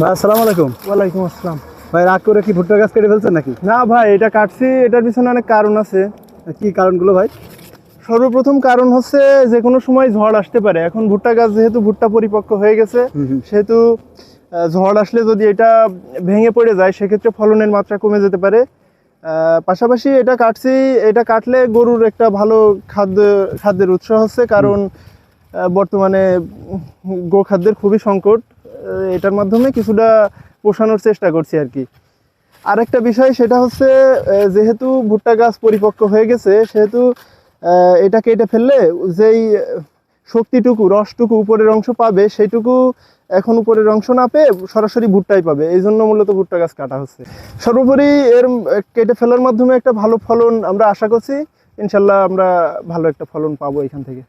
ভাই আসসালামু আলাইকুম। ওয়ালাইকুম আসসালাম। ভাই রাগ করে কি ভুট্টা গাছ কেটে ফেলছেন নাকি? না ভাই এটা কাটছি এটার পিছনে অনেক কারণ আছে। কি কারণগুলো ভাই? সর্বপ্রথম কারণ হচ্ছে যে কোনো সময় ঝড় আসতে পারে। এখন ভুট্টা গাছ যেহেতু ভুট্টা পরিপক্ক হয়ে গেছে সেহেতু ঝড় আসলে যদি এটা ভেঙে পড়ে যায় সেক্ষেত্রে ফলনের মাত্রা কমে যেতে পারে। পাশাপাশি এটা কাটছি এটা কাটলে গরুর একটা ভালো খাদ্য খাদ্যের উৎস হচ্ছে কারণ বর্তমানে গোখাদ্যের খুবই সংকট। এটার মাধ্যমে কিছুটা পোষানোর চেষ্টা করছি আর কি। আরেকটা বিষয় সেটা হচ্ছে যেহেতু ভুট্টা গাছ পরিপক্ক হয়ে গেছে, সেহেতু এটা কেটে ফেললে যেই শক্তিটুকু, রসটুকু উপরের অংশ পাবে সেইটুকু এখন উপরের অংশ না পেয়ে সরাসরি ভুট্টাই পাবে। এই জন্য মূলত ভুট্টা গাছ কাটা হচ্ছে। সর্বোপরি এর কেটে ফেলার মাধ্যমে একটা ভালো ফলন আমরা আশা করছি। ইনশাল্লাহ আমরা ভালো একটা ফলন পাবো এখান থেকে।